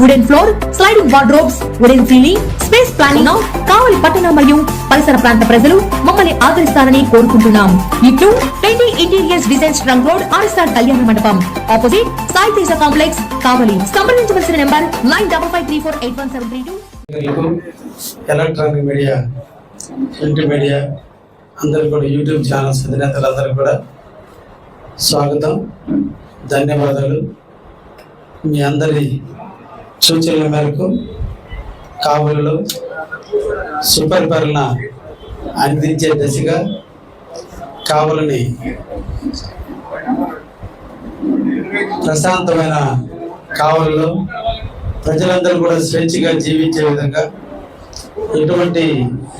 wooden floor sliding wardrobes wooden ceiling space planning Kavali పట్టణ మరియు పరిసర ప్రాంత ప్రజలు మమ్మల్ని ఆదరిస్తారని కోరుకుంటున్నాం. ఇట్లు twenty interiors designs ring road RSR Kalyana Mandapam. Opposite Sai Teja complex Kavali. సంప్రదించవలసిన number nine double five three four eight one seven three two. Electronic media print media అందరు కూడా యూట్యూబ్ ఛానల్స్ అధినేతలందరూ కూడా స్వాగతం ధన్యవాదాలు. మీ అందరి సూచనల మేరకు కావులలో సుపరిపాలన అందించే దశగా కావలని ప్రశాంతమైన కావులలో ప్రజలందరూ కూడా స్వేచ్ఛగా జీవించే విధంగా ఎటువంటి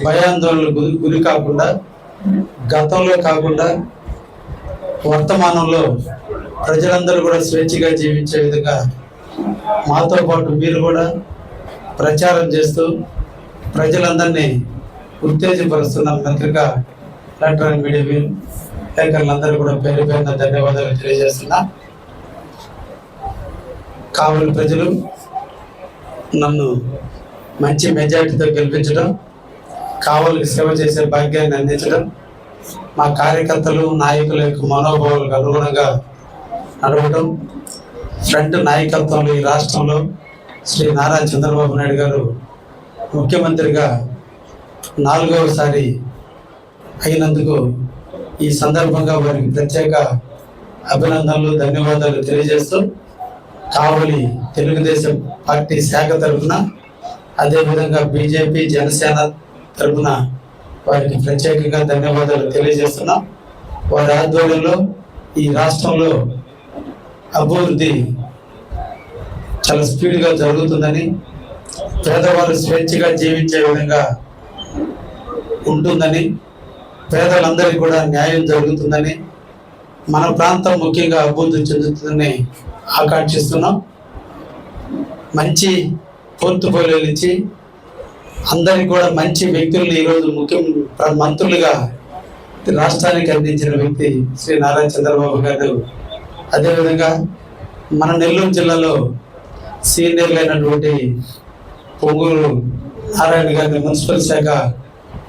భయాందోళనలు గురి కాకుండా గతంలో కాకుండా వర్తమానంలో ప్రజలందరూ కూడా స్వేచ్ఛగా జీవించే విధంగా మాతో పాటు మీరు కూడా ప్రచారం చేస్తూ ప్రజలందరినీ ఉత్తేజపరుస్తున్న పత్రిక ఎలక్ట్రానిక్ మీడియా లేఖలందరూ కూడా పేరు పేరున ధన్యవాదాలు తెలియజేస్తున్నా. కావలి ప్రజలు నన్ను మంచి మెజారిటీతో గెలిపించడం కావలికి సేవ చేసే భాగ్యాన్ని అందించడం మా కార్యకర్తలు నాయకుల యొక్క మనోభావాలకు అనుగుణంగా నడవడం ఫ్రంట్ నాయకత్వంలో ఈ రాష్ట్రంలో శ్రీ నారా చంద్రబాబు నాయుడు గారు ముఖ్యమంత్రిగా నాలుగవసారి అయినందుకు ఈ సందర్భంగా వారికి ప్రత్యేక అభినందనలు ధన్యవాదాలు తెలియజేస్తూ కావలి తెలుగుదేశం పార్టీ శాఖ తరఫున అదేవిధంగా బీజేపీ జనసేన తరఫున వారికి ప్రత్యేకంగా ధన్యవాదాలు తెలియజేస్తున్నాం. వారి ఆధ్వర్యంలో ఈ రాష్ట్రంలో అభివృద్ధి చాలా స్పీడ్గా జరుగుతుందని పేదవారు స్వేచ్ఛగా జీవించే విధంగా ఉంటుందని పేదలందరికీ కూడా న్యాయం జరుగుతుందని మన ప్రాంతం ముఖ్యంగా అభివృద్ధి చెందుతుందని ఆకాంక్షిస్తున్నాం. మంచి పోర్టుఫోలియోలు ఇచ్చి అందరికి కూడా మంచి వ్యక్తులను ఈరోజు ముఖ్య మంత్రులుగా రాష్ట్రానికి అందించిన వ్యక్తి శ్రీ నారా చంద్రబాబు గారు అదేవిధంగా మన నెల్లూరు జిల్లాలో సీనియర్లు అయినటువంటి పొంగూరు నారాయణ గారిని మున్సిపల్ శాఖ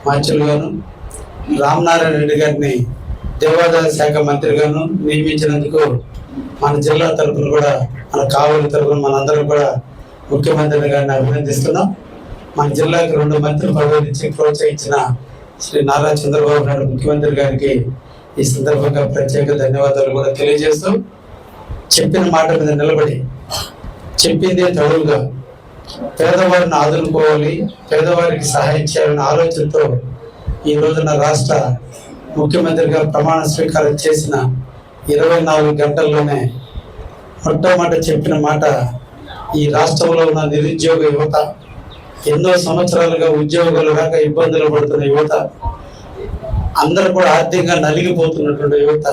మంత్రులుగాను రామనారాయణ రెడ్డి గారిని దేవాదాయ శాఖ మంత్రిగాను నియమించినందుకు మన జిల్లా తరపున కూడా మన కావలి తరపున మనందరం కూడా ముఖ్యమంత్రి గారిని అభినందిస్తున్నాం. మన జిల్లాకి రెండు మంత్రి పదవులు ఇచ్చి ప్రోత్సహించిన శ్రీ నారా చంద్రబాబు నాయుడు ముఖ్యమంత్రి గారికి ఈ సందర్భంగా ప్రత్యేక ధన్యవాదాలు కూడా తెలియజేస్తూ చెప్పిన మాట మీద నిలబడి చెప్పిందే తడువుగా పేదవారిని ఆదుకోవాలి పేదవారికి సహాయం చేయాలనే ఆలోచనతో ఈ రోజున రాష్ట్ర ముఖ్యమంత్రిగా ప్రమాణ స్వీకారం చేసిన ఇరవై నాలుగు గంటల్లోనే మొట్టమొదట చెప్పిన మాట ఈ రాష్ట్రంలో ఉన్న నిరుద్యోగ యువత ఎన్నో సంవత్సరాలుగా ఉద్యోగాలు రాక ఇబ్బందులు పడుతున్న యువత అందరూ కూడా ఆర్థికంగా నలిగిపోతున్నటువంటి యువత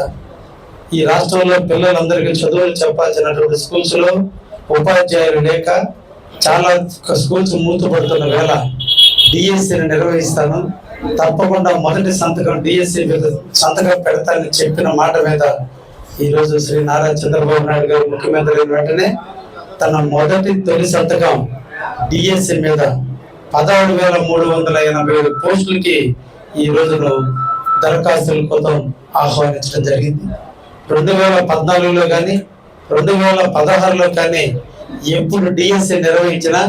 ఈ రాష్ట్రంలో పిల్లలందరికీ చదువులు చెప్పాల్సినటువంటి స్కూల్స్లో ఉపాధ్యాయులు లేక చాలా స్కూల్స్ మూతపడుతున్న వేళ డిఎస్సిని నిర్వహిస్తాను. తప్పకుండా మొదటి సంతకం డిఎస్సి మీద సంతకం పెడతానని చెప్పిన మాట మీద ఈరోజు శ్రీ నారా చంద్రబాబు నాయుడు గారు ముఖ్యమంత్రి అయిన వెంటనే తన మొదటి తొలి సంతకం డిఎస్సి మీద పదహారు వేల మూడు వందల ఎనభై ఏడు పోస్టులకి ఈ రోజును దరఖాస్తుల కోసం ఆహ్వానించడం జరిగింది. రెండు వేల పద్నాలుగులో కానీ రెండు వేల పదహారులో కానీ ఎప్పుడు డిఎస్సి నిర్వహించినా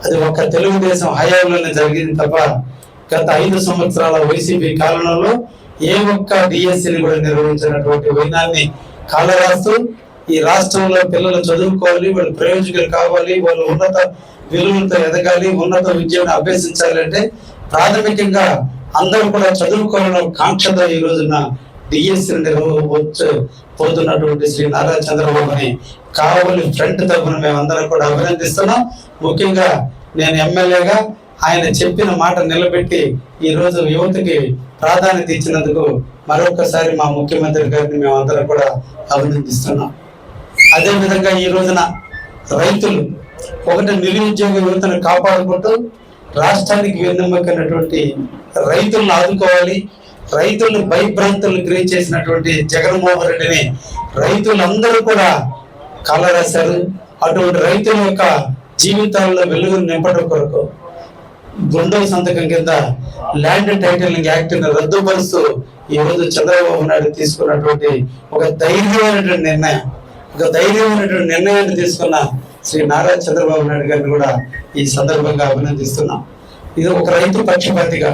అది ఒక తెలుగుదేశం హయాంలోనే జరిగింది తప్ప గత ఐదు సంవత్సరాల వైసీపీ కాలంలో ఏ ఒక్క డిఎస్సిని కూడా నిర్వహించినటువంటి వైనాన్ని కాలరాస్తూ ఈ రాష్ట్రంలో పిల్లలు చదువుకోవాలి వాళ్ళు ప్రయోజకులు కావాలి వాళ్ళు ఉన్నత విలువలతో ఎదగాలి ఉన్నత విద్యను అభ్యసించాలంటే ప్రాథమికంగా అందరూ కూడా చదువుకోవడం కాంక్షతో ఈ రోజున డిఎస్సి నిర్వహించ పోతున్నటువంటి శ్రీ నారా చంద్రబాబుని కావలి ఫ్రంట్ తరఫున మేమందరం కూడా అభినందిస్తున్నాం. ముఖ్యంగా నేను ఎమ్మెల్యేగా ఆయన చెప్పిన మాట నిలబెట్టి ఈ రోజు యువతకి ప్రాధాన్యత ఇచ్చినందుకు మరొకసారి మా ముఖ్యమంత్రి గారిని మేమందరం కూడా అభినందిస్తున్నాం. అదేవిధంగా ఈ రోజున రైతులు ఒకటి నిరుద్యోగ యువతను కాపాడుకుంటూ రాష్ట్రానికి వెన్నెమ్మకైనటువంటి రైతులను ఆదుకోవాలి. రైతులను భయభ్రాంతులను క్రియ చేసినటువంటి జగన్మోహన్ రెడ్డిని రైతులందరూ కూడా కలరేశారు. అటువంటి రైతుల యొక్క జీవితాల్లో వెలుగును నింపడం కొరకు రెండవ సంతకం కింద ల్యాండ్ టైటిలింగ్ యాక్ట్ని రద్దుపరుస్తూ ఈ రోజు చంద్రబాబు నాయుడు తీసుకున్నటువంటి ఒక ధైర్యమైనటువంటి నిర్ణయం. ఒక ధైర్యమైనటువంటి నిర్ణయాన్ని తీసుకున్న శ్రీ నారా చంద్రబాబు నాయుడు గారిని కూడా ఈ సందర్భంగా అభినందిస్తున్నాం. ఇది ఒక రైతు పక్షపాతిగా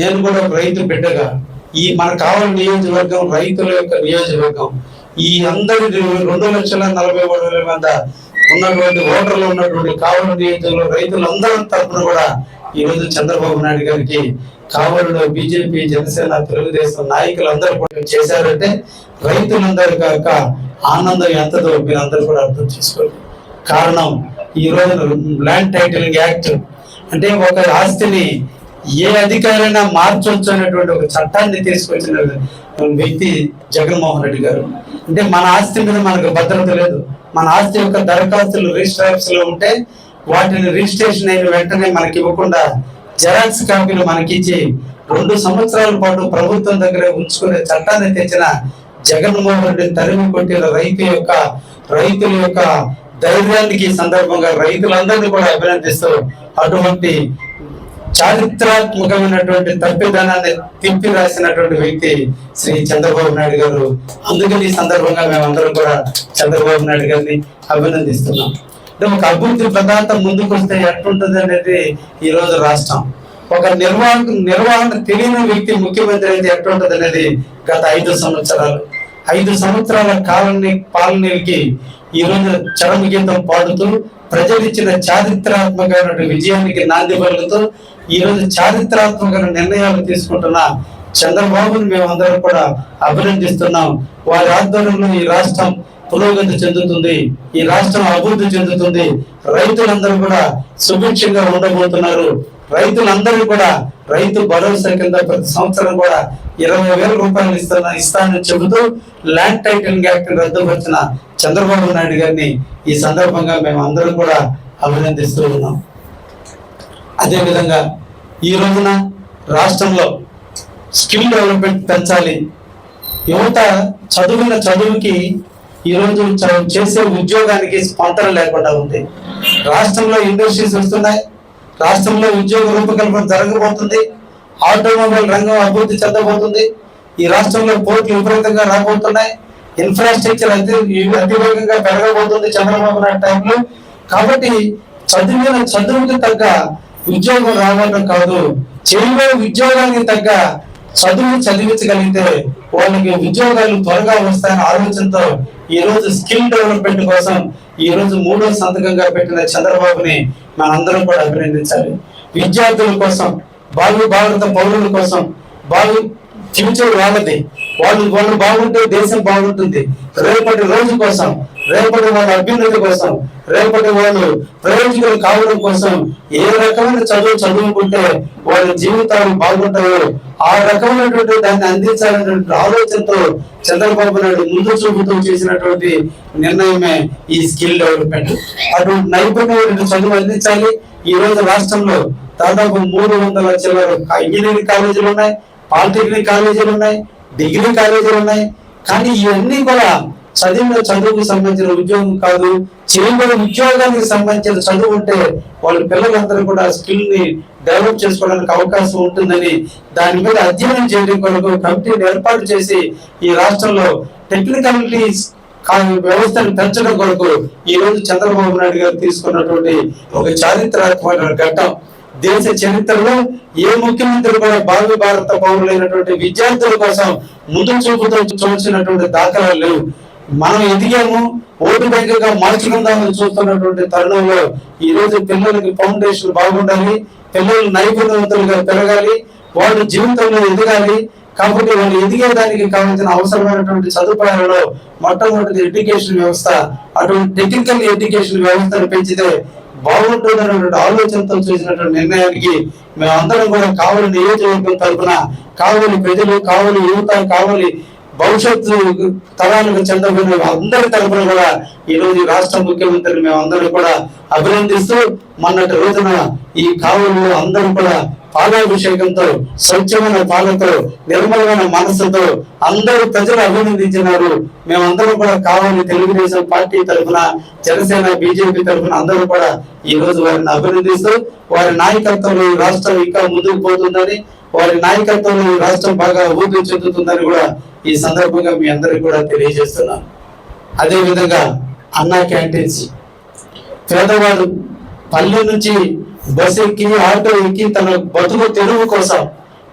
నేను కూడా ఒక రైతు బిడ్డగా ఈ మన కావాలి నియోజకవర్గం రైతుల యొక్క నియోజకవర్గం ఈ అందరి రెండు లక్షల నలభై మూడు వేల మంది ఉన్నటువంటి ఓటర్లు ఉన్నటువంటి కావలి నియోజకవర్గంలో రైతులందరి తరఫున కూడా ఈ రోజు చంద్రబాబు నాయుడు గారికి కావలిలో బీజేపీ జనసేన తెలుగుదేశం నాయకులందరూ కూడా చేశారంటే రైతులందరి కాక ఆనందం ఎంతదో మీరందరూ కూడా అర్థం చేసుకోండి. కారణం ఈ రోజు ల్యాండ్ టైటిలింగ్ యాక్ట్ అంటే ఒక ఆస్తిని ఏ అధికారైనా మార్చొచ్చు అనేటువంటి ఒక చట్టాన్ని తీసుకొచ్చిన వ్యక్తి జగన్మోహన్ రెడ్డి గారు. అంటే మన ఆస్తి మీద మనకు భద్రత లేదు. మన ఆస్తి యొక్క దరఖాస్తులు రిజిస్టర్లో ఉంటే వాటిని రిజిస్ట్రేషన్ అయిన వెంటనే మనకి ఇవ్వకుండా జెరాక్స్ కాపీలు మనకి ఇచ్చి రెండు సంవత్సరాల పాటు ప్రభుత్వం దగ్గర ఉంచుకునే చట్టాన్ని తెచ్చిన జగన్మోహన్ రెడ్డిని తరిమి కొట్టిన రైతు యొక్క రైతుల యొక్క ధైర్యానికి సందర్భంగా రైతులందరినీ కూడా అభినందిస్తూ అటువంటి చారిత్రాత్మకమైనటువంటి తప్పిదనాన్ని తిప్పి రాసినటువంటి వ్యక్తి శ్రీ చంద్రబాబు నాయుడు గారు. అందుకని ఈ సందర్భంగా మేమందరం కూడా చంద్రబాబు నాయుడు గారిని అభినందిస్తున్నాం. ఒక అభివృద్ధి ప్రదాత ముందుకు వస్తే ఎట్లుంటుంది అనేది ఈ రోజు రాష్ట్రం. ఒక నిర్వహణ నిర్వహణ తెలియని వ్యక్తి ముఖ్యమంత్రి అయితే ఎట్లుంటది అనేది గత ఐదు సంవత్సరాలు. ఐదు సంవత్సరాల కాలాన్ని పాలనకి ఈ రోజు గీతం పాడుతూ ప్రజలు ఇచ్చిన చారిత్రాత్మకమైన విజయానికి నాంది పలుకుతూ ఈ రోజు చారిత్రాత్మక నిర్ణయాలు తీసుకుంటున్న చంద్రబాబుని మేమందరం కూడా అభినందిస్తున్నాం. వారి ఆధ్వర్యంలో ఈ రాష్ట్రం పురోగతి చెందుతుంది. ఈ రాష్ట్రం అభివృద్ధి చెందుతుంది. రైతులందరూ కూడా సుభిక్షంగా ఉండబోతున్నారు. రైతులందరూ కూడా రైతు భరోసా కింద ప్రతి సంవత్సరం కూడా ఇరవై వేల రూపాయలు ఇస్తున్నా ఇస్తానని చెబుతూ ల్యాండ్ టైటిలింగ్ యాక్ట్ రద్దుపరిచిన చంద్రబాబు నాయుడు గారిని ఈ సందర్భంగా మేము అందరం కూడా అభినందిస్తూ ఉన్నాం. అదేవిధంగా ఈ రోజున రాష్ట్రంలో స్కిల్ డెవలప్మెంట్ పెంచాలి. యువత చదువుకున్న చదువుకి ఈరోజు చేసే ఉద్యోగానికి స్పందన లేకుండా ఉంది. రాష్ట్రంలో ఇండస్ట్రీస్ వస్తున్నాయి. రాష్ట్రంలో ఉద్యోగ రూపకల్పన జరగబోతుంది. ఆటోమొబైల్ రంగం అభివృద్ధి చెందబోతుంది. ఈ రాష్ట్రంలో పోర్టులు విపరీతంగా రాబోతున్నాయి. ఇన్ఫ్రాస్ట్రక్చర్ అతి అతివేగంగా పెరగబోతుంది చంద్రబాబు నాయుడు టైంలో. కాబట్టి చదివిన చదువుకి తగ్గ ఉద్యోగం రావడం కాదు చేయబోయే ఉద్యోగానికి తగ్గ చదువు చదివించగలిగితే వాళ్ళకి ఉద్యోగాలు త్వరగా వస్తాయని ఆలోచనతో ఈ రోజు స్కిల్ డెవలప్మెంట్ కోసం ఈ రోజు మూడో సంతకంగా పెట్టిన చంద్రబాబుని మనందరం కూడా అభినందించాలి. విద్యార్థుల కోసం బాలు భారత పౌరుల కోసం బాలు ఫ్యూచర్ వాళ్ళది వాళ్ళు వాళ్ళు బాగుంటే దేశం బాగుంటుంది. రేపటి రోజు కోసం రేపటి వాళ్ళ అభ్యున్నతి కోసం రేపటి వాళ్ళు ప్రయోజకులు కావడం కోసం ఏ రకమైన చదువు చదువుకుంటే వాళ్ళ జీవితాలు బాగుంటాయో ఆ రకమైనటువంటి దాన్ని అందించాలనేటువంటి ఆలోచనతో చంద్రబాబు నాయుడు ముందు చూపుతూ చేసినటువంటి నిర్ణయమే ఈ స్కిల్ డెవలప్మెంట్. అటువంటి నైపుణ్యమైన చదువు అందించాలి. ఈ రోజు రాష్ట్రంలో దాదాపు మూడు వందల చిల్లర ఇంజనీరింగ్ కాలేజీలు ఉన్నాయి. పాలిటెక్నిక్ కాలేజీలు ఉన్నాయి డిగ్రీ కాలేజీలు ఉన్నాయి. కానీ ఇవన్నీ కూడా చదివిన చదువుకు సంబంధించిన ఉద్యోగం కాదు. చేయబడిన ఉద్యోగానికి సంబంధించిన చదువు ఉంటే వాళ్ళ పిల్లలందరూ కూడా స్కిల్ని డెవలప్ చేసుకోవడానికి అవకాశం ఉంటుందని దాని మీద అధ్యయనం చేయడం కొరకు కమిటీని ఏర్పాటు చేసి ఈ రాష్ట్రంలో టెక్నికాలిటీస్ వ్యవస్థను పెంచడం కొరకు ఈ రోజు చంద్రబాబు నాయుడు గారు తీసుకున్నటువంటి ఒక చారిత్రాత్మకమైన ఘట్టం. దేశ చరిత్రలో ఏ ముఖ్యమంత్రి కూడా భావి భారత పౌరులైనటువంటి విద్యార్థుల కోసం ముందు చూపుతో చూసినటువంటి దాఖలాలు లేవు. మనం ఎదిగాము ఓటు బ్యాంకుగా మార్చుకుందామని చూస్తున్నటువంటి తరుణంలో ఈ రోజు పిల్లలకి ఫౌండేషన్ బాగుండాలి పిల్లలు నైపుణ్యవంతులుగా పెరగాలి వాళ్ళు జీవితంలో ఎదగాలి. కాబట్టి వాళ్ళు ఎదిగేదానికి కావాల్సిన అవసరమైనటువంటి సదుపాయాలలో మొట్టమొదటి ఎడ్యుకేషన్ వ్యవస్థ అటువంటి టెక్నికల్ ఎడ్యుకేషన్ వ్యవస్థను పెంచితే బాగుంటుందనేటువంటి ఆలోచనతో చేసినటువంటి నిర్ణయానికి మేమందరం కూడా కావలి నియోజకవర్గం తరఫున కావలి ప్రజలు కావలి యువత కావలి భవిష్యత్తు తరాలకు చెందబడిన అందరి తరఫున కూడా ఈ రోజు రాష్ట్ర ముఖ్యమంత్రిని మేమందరం కూడా అభినందిస్తూ మొన్నటి రోజున ఈ కావులు అందరూ కూడా పాలాభిషేకంతో స్వచ్ఛమైన పాలతో నిర్మలమైన మనస్సుతో అందరూ ప్రజలు అభినందించినారు. మేమందరం కూడా కావాలని తెలుగుదేశం పార్టీ తరఫున జనసేన బీజేపీ తరఫున అందరూ కూడా ఈ రోజు వారిని అభినందిస్తూ వారి నాయకత్వంలో ఈ రాష్ట్రం ఇంకా ముందుకు పోతుందని వారి నాయకత్వంలో ఈ రాష్ట్రం బాగా అభివృద్ధి చెందుతుందని కూడా ఈ సందర్భంగా మీ అందరికి కూడా తెలియజేస్తున్నాను. అదే విధంగా అన్నా క్యాంటీన్స్. పేదవాడు పల్లె నుంచి బస్సు ఎక్కి ఆటో ఎక్కి తన బతుకు తెరువు కోసం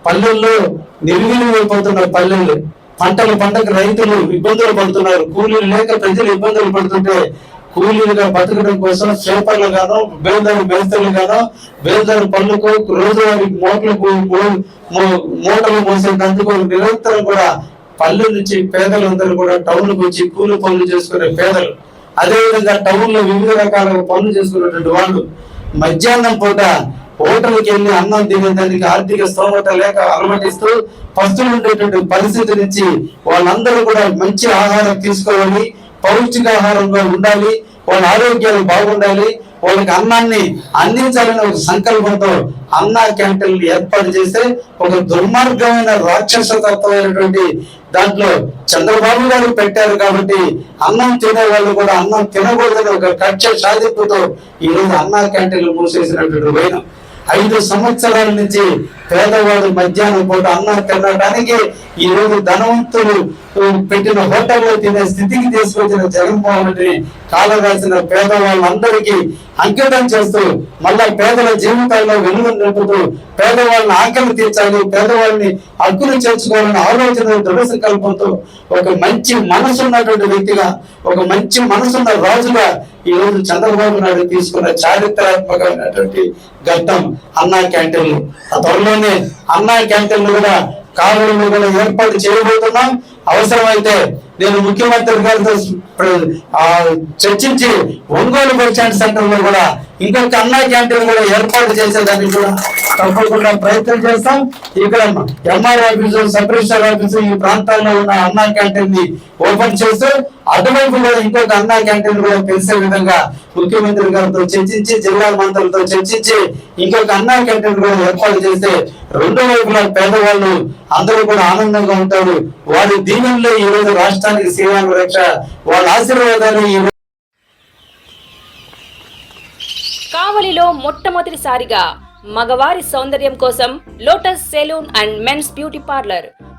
పల్లెల్లో నిర్వీర్యమైపోతున్న పల్లెలు. పంటలు పంటకు రైతులు ఇబ్బందులు పడుతున్నారు. కూలీలు లేక ప్రజలు ఇబ్బందులు పడుతుంటే కూలీలుగా బతకడం కోసం చేపలు గాను బేదారు బేస్తలు గాను బేదారు పళ్ళుకు రోజువారి మోట్లకు మో- మో- మూటలు మోసేందుకు నిరంతరం కూడా పల్లె నుంచి పేదలందరూ కూడా టౌన్ వచ్చి కూలి పనులు చేసుకునే పేదలు. అదే విధంగా టౌన్లో వివిధ రకాల పనులు చేసుకునేటువంటి వాళ్ళు మధ్యాహ్నం పూట హోటల్కి వెళ్ళి అన్నం తినేదానికి ఆర్థిక స్తోమత లేక అలమటిస్తూ పస్తులు ఉండేటువంటి పరిస్థితి నుంచి వాళ్ళందరూ కూడా మంచి ఆహారం తీసుకోవాలి పౌష్టికాహారంగా ఉండాలి వాళ్ళ ఆరోగ్యాలు బాగుండాలి వాళ్ళకి అన్నాన్ని అందించాలని ఒక సంకల్పంతో అన్న క్యాంటీన్లు ఏర్పాటు చేస్తే ఒక దుర్మార్గమైన రాక్షసతత్వమైనటువంటి దాంట్లో చంద్రబాబు గారు పెట్టారు కాబట్టి అన్నం తినే వాళ్ళు కూడా అన్నం తినకూడదని ఒక కక్ష సాధింపుతో ఈ రోజు అన్నా క్యాంటీన్లు మూసేసినటువంటి వైనం. ఐదు సంవత్సరాల నుంచి పేదవాడు మధ్యాహ్నం పూట అన్నం తినడానికి ఈ రోజు ధనవంతులు పెట్టిన హోటల్లో తినే స్థితికి తీసుకొచ్చిన జగన్మోహన్ రెడ్డిని కాలరాసిన పేదవాళ్ళందరికీ అంకితం చేస్తూ మళ్ళా పేదల జీవితాల్లో వెలుగు నింపుతూ పేదవాళ్ళని ఆకలి తీర్చాలి పేదవాళ్ళని హక్కులు చేర్చుకోవాలని ఆలోచన దృఢ సంకల్పంతో ఒక మంచి మనసు ఉన్నటువంటి వ్యక్తిగా ఒక మంచి మనసున్న రాజుగా ఈ రోజు చంద్రబాబు నాయుడు తీసుకున్న చారిత్రాత్మకమైనటువంటి ఘట్టం అన్నా క్యాంటీన్లు. ఆ త్వరలోనే అన్నా క్యాంటీన్లు కూడా కావలిలో కూడా ఏర్పాటు చేయబోతున్నాం. అవసరమైతే నేను ముఖ్యమంత్రి గారితో ఆ, చర్చించి ఒంగోలు బస్ సెంటర్లో కూడా ఇంకొక అన్నా క్యాంటీన్ కూడా ఏర్పాటు చేసేదానికి కూడా తప్పకుండా ప్రయత్నం చేస్తాం. ఇక్కడ MR office sub register office ఈ ప్రాంతాల్లో ఉన్న అన్నా క్యాంటీన్ని ఓపెన్ చేస్తూ అటువైపు కూడా ఇంకొక అన్నా క్యాంటీన్ కూడా తెలిసే విధంగా ముఖ్యమంత్రి గారితో చర్చించి జిల్లా మంత్రులతో చర్చించి ఇంకొక అన్నా క్యాంటీన్ కూడా ఏర్పాటు చేస్తే రెండు వైపులా పేదవాళ్ళు అందరూ కూడా ఆనందంగా ఉంటారు. వారి దీవెనలో ఈ రోజు రాష్ట్రానికి శ్రీరామ రక్ష. వాళ్ళ ఆశీర్వాదాలు ఈ కావలిలో మొట్టమొదటిసారిగా మగవారి సౌందర్యం కోసం lotus salon and men's beauty parlour